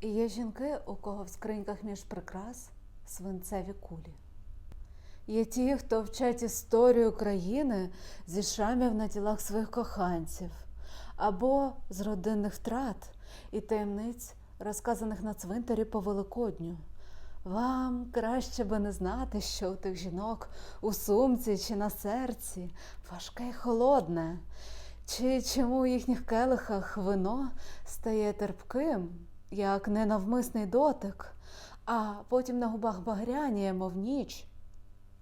І є жінки, у кого в скриньках між прикрас свинцеві кулі. Є ті, хто вчать історію країни зі шрамів на тілах своїх коханців, або з родинних втрат і таємниць, розказаних на цвинтарі по Великодню. Вам краще би не знати, що у тих жінок у сумці чи на серці важке й холодне, чи чому у їхніх келихах вино стає терпким, як ненавмисний дотик, а потім на губах багряніє, мов ніч.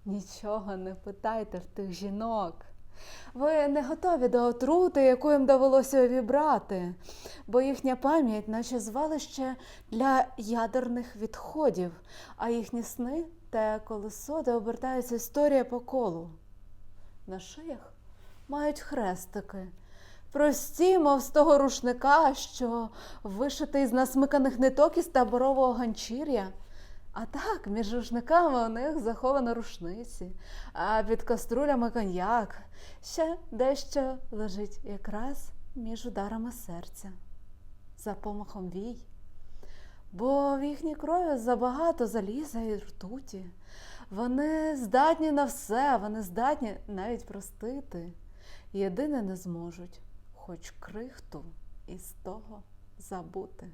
Нічого не питайте в тих жінок. Ви не готові до отрути, яку їм довелося увібрати, бо їхня пам'ять, наче звалище для ядерних відходів, а їхні сни те колесо, де обертається історія по колу. На шиях мають хрестики, прості, мов з того рушника, що вишитий з насмиканих ниток із таборового ганчір'я. А так, між рушниками у них заховано рушниці, а під каструлями коньяк. Ще дещо лежить якраз між ударами серця, за помахом вій. Бо в їхній крові забагато заліза і ртуті. Вони здатні на все, вони здатні навіть простити. Єдине не зможуть, хоч крихту із того забути.